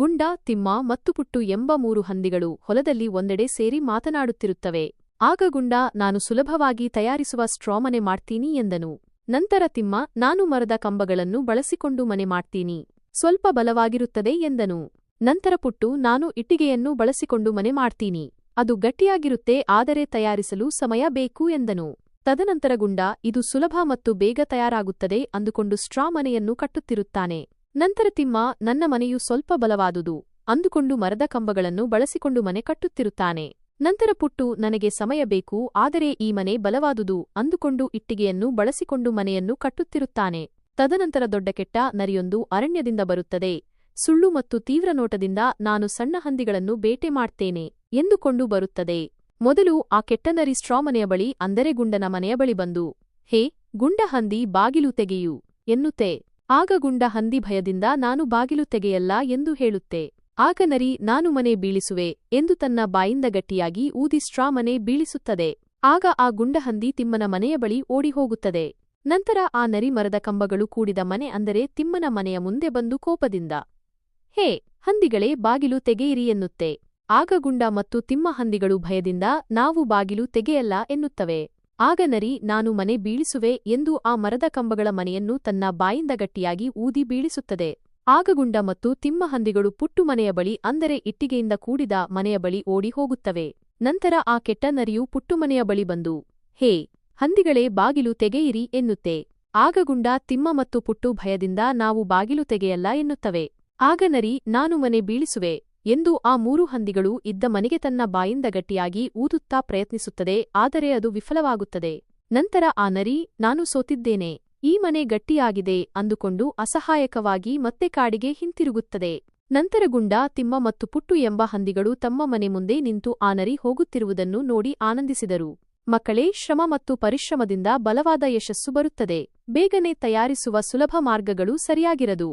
ಗುಂಡ, ತಿಮ್ಮ ಮತ್ತು ಪುಟ್ಟು ಎಂಬ ಮೂರು ಹಂದಿಗಳು ಹೊಲದಲ್ಲಿ ಒಂದೆಡೆ ಸೇರಿ ಮಾತನಾಡುತ್ತಿರುತ್ತವೆ. ಆಗ ಗುಂಡ, ನಾನು ಸುಲಭವಾಗಿ ತಯಾರಿಸುವ ಸ್ಟ್ರಾಮನೆ ಮಾಡ್ತೀನಿ ಎಂದನು. ನಂತರ ತಿಮ್ಮ, ನಾನು ಮರದ ಕಂಬಗಳನ್ನು ಬಳಸಿಕೊಂಡು ಮನೆ ಮಾಡ್ತೀನಿ. ಸ್ವಲ್ಪ ಬಲವಾಗಿರುತ್ತದೆ ಎಂದನು. ನಂತರ ಪುಟ್ಟು, ನಾನು ಇಟ್ಟಿಗೆಯನ್ನು ಬಳಸಿಕೊಂಡು ಮನೆ ಮಾಡ್ತೀನಿ. ಅದು ಗಟ್ಟಿಯಾಗಿರುತ್ತೆ, ಆದರೆ ತಯಾರಿಸಲು ಸಮಯ ಬೇಕು ಎಂದನು. ತದನಂತರ ಗುಂಡ, ಇದು ಸುಲಭ ಮತ್ತು ಬೇಗ ತಯಾರಾಗುತ್ತದೆ ಅಂದುಕೊಂಡು ಸ್ಟ್ರಾ ಮನೆಯನ್ನು ಕಟ್ಟುತ್ತಿರುತ್ತಾನೆ. ನಂತರ ತಿಮ್ಮ, ನನ್ನ ಮನೆಯು ಸ್ವಲ್ಪ ಬಲವಾದುದು. ಅಂದುಕೊಂಡು ಮರದ ಕಂಬಗಳನ್ನು ಬಳಸಿಕೊಂಡು ಮನೆ ಕಟ್ಟುತ್ತಿರುತ್ತಾನೆ. ನಂತರ ಪುಟ್ಟು, ನನಗೆ ಸಮಯ ಬೇಕು, ಆದರೆ ಈ ಮನೆ ಬಲವಾದುದು. ಅಂದುಕೊಂಡು ಇಟ್ಟಿಗೆಯನ್ನು ಬಳಸಿಕೊಂಡು ಮನೆಯನ್ನು ಕಟ್ಟುತ್ತಿರುತ್ತಾನೆ. ತದನಂತರ ದೊಡ್ಡ ಕೆಟ್ಟ ನರಿಯೊಂದು ಅರಣ್ಯದಿಂದ ಬರುತ್ತದೆ. ಸುಳ್ಳು ಮತ್ತು ತೀವ್ರ ನೋಟದಿಂದ ನಾನು ಸಣ್ಣ ಹಂದಿಗಳನ್ನು ಬೇಟೆ ಮಾಡ್ತೇನೆ ಎಂದುಕೊಂಡು ಬರುತ್ತದೆ. ಮೊದಲು ಆ ಕೆಟ್ಟ ನರಿ ಸ್ಟ್ರಾ ಮನೆಯ ಬಳಿ, ಅಂದರೆ ಗುಂಡನ ಮನೆಯ ಬಳಿ ಬಂದು, ಹೇ, ಗುಂಡ ಹಂದಿ, ಬಾಗಿಲು ತೆಗೆಯು ಎನ್ನುತ್ತೆ. ಆಗ ಗುಂಡ ಹಂದಿ ಭಯದಿಂದ ನಾನು ಬಾಗಿಲು ತೆಗೆಯಲ್ಲ ಎಂದು ಹೇಳುತ್ತೆ. ಆಗ ನರಿ, ನಾನು ಮನೆ ಬೀಳಿಸುವೆ ಎಂದು ತನ್ನ ಬಾಯಿಂದ ಗಟ್ಟಿಯಾಗಿ ಊದಿ ಸ್ಟ್ರಾ ಮನೆ ಬೀಳಿಸುತ್ತದೆ. ಆಗ ಆ ಗುಂಡಹಂದಿ ತಿಮ್ಮನ ಮನೆಯ ಬಳಿ ಓಡಿಹೋಗುತ್ತದೆ. ನಂತರ ಆ ನರಿ ಮರದ ಕಂಬಗಳು ಕೂಡಿದ ಮನೆ ಅಂದರೆ ತಿಮ್ಮನ ಮನೆಯ ಮುಂದೆ ಬಂದು ಕೋಪದಿಂದ, ಹೇ, ಹಂದಿಗಳೇ, ಬಾಗಿಲು ತೆಗೆಯಿರಿ ಎನ್ನುತ್ತೆ. ಆಗ ಗುಂಡ ಮತ್ತು ತಿಮ್ಮ ಹಂದಿಗಳು ಭಯದಿಂದ, ನಾವು ಬಾಗಿಲು ತೆಗೆಯಲ್ಲ ಎನ್ನುತ್ತವೆ. ಆಗ ನರಿ, ನಾನು ಮನೆ ಬೀಳಿಸುವೆ ಎಂದು ಆ ಮರದ ಕಂಬಗಳ ಮನೆಯನ್ನು ತನ್ನ ಬಾಯಿಂದ ಗಟ್ಟಿಯಾಗಿ ಊದಿ ಬೀಳಿಸುತ್ತದೆ. ಆಗಗುಂಡ ಮತ್ತು ತಿಮ್ಮ ಹಂದಿಗಳು ಪುಟ್ಟು ಮನೆಯ ಬಳಿ, ಅಂದರೆ ಇಟ್ಟಿಗೆಯಿಂದ ಕೂಡಿದ ಮನೆಯ ಬಳಿ ಓಡಿ ಹೋಗುತ್ತವೆ. ನಂತರ ಆ ಕೆಟ್ಟ ನರಿಯು ಪುಟ್ಟು ಮನೆಯ ಬಳಿ ಬಂದು, ಹೇ, ಹಂದಿಗಳೇ, ಬಾಗಿಲು ತೆಗೆಯಿರಿ ಎನ್ನುತ್ತೆ. ಆಗಗುಂಡ, ತಿಮ್ಮ ಮತ್ತು ಪುಟ್ಟು ಭಯದಿಂದ ನಾವು ಬಾಗಿಲು ತೆಗೆಯಲ್ಲ ಎನ್ನುತ್ತವೆ. ಆಗ ನರಿ, ನಾನು ಮನೆ ಬೀಳಿಸುವೆ. ಎಂದು ಆ ಮೂರು ಹಂದಿಗಳು ಇದ್ದ ಮನೆಗೆ ತನ್ನ ಬಾಯಿಂದ ಗಟ್ಟಿಯಾಗಿ ಊದುತ್ತಾ ಪ್ರಯತ್ನಿಸುತ್ತದೆ, ಆದರೆ ಅದು ವಿಫಲವಾಗುತ್ತದೆ. ನಂತರ ಆ ನರಿ, ನಾನು ಸೋತಿದ್ದೇನೆ, ಈ ಮನೆ ಗಟ್ಟಿಯಾಗಿದೆ ಅಂದುಕೊಂಡು ಅಸಹಾಯಕವಾಗಿ ಮತ್ತೆ ಕಾಡಿಗೆ ಹಿಂತಿರುಗುತ್ತದೆ. ನಂತರ ಗುಂಡ, ತಿಮ್ಮ ಮತ್ತು ಪುಟ್ಟು ಎಂಬ ಹಂದಿಗಳು ತಮ್ಮ ಮನೆ ಮುಂದೆ ನಿಂತು ಆ ನರಿ ಹೋಗುತ್ತಿರುವುದನ್ನು ನೋಡಿ ಆನಂದಿಸಿದರು. ಮಕ್ಕಳೇ, ಶ್ರಮ ಮತ್ತು ಪರಿಶ್ರಮದಿಂದ ಬಲವಾದ ಯಶಸ್ಸು ಬರುತ್ತದೆ. ಬೇಗನೆ ತಯಾರಿಸುವ ಸುಲಭ ಮಾರ್ಗಗಳು ಸರಿಯಾಗಿರದು.